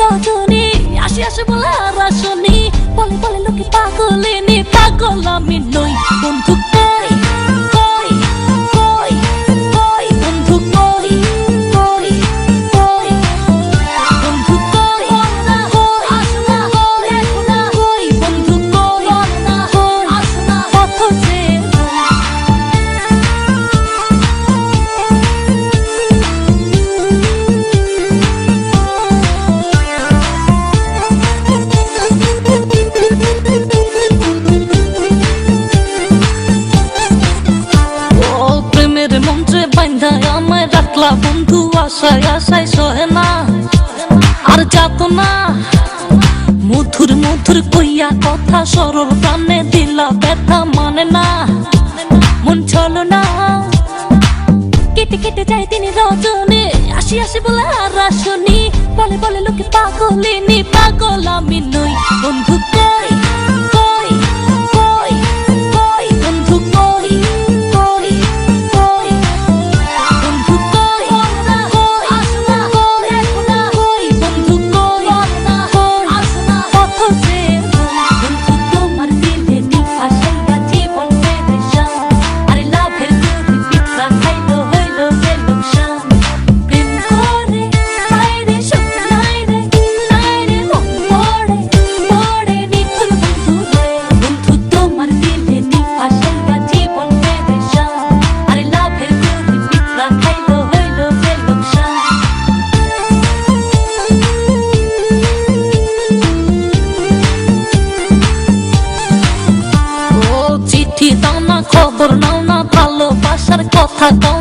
রজনী আসি আসি বলে আর আসনি বলে বলে লোকে পাগলিনি পাগল আমি নই। বন্ধু বান্ধায় আমায় রাখলা বন্ধু আশায় আশায় সহে না। আর যাত না। মধুর মধুর কইয়া কথা সরল প্রাণে দিলা ব্যথা মানে না। মন চলো না। কেটে কেটে যায় তিনি রজনে। আসি আসি বলে আর আসনি। বলে বলে লোকে পাগলিনি, পাগল আমি নই। বন্ধু খবর নাও না ভালোবাসার কথা না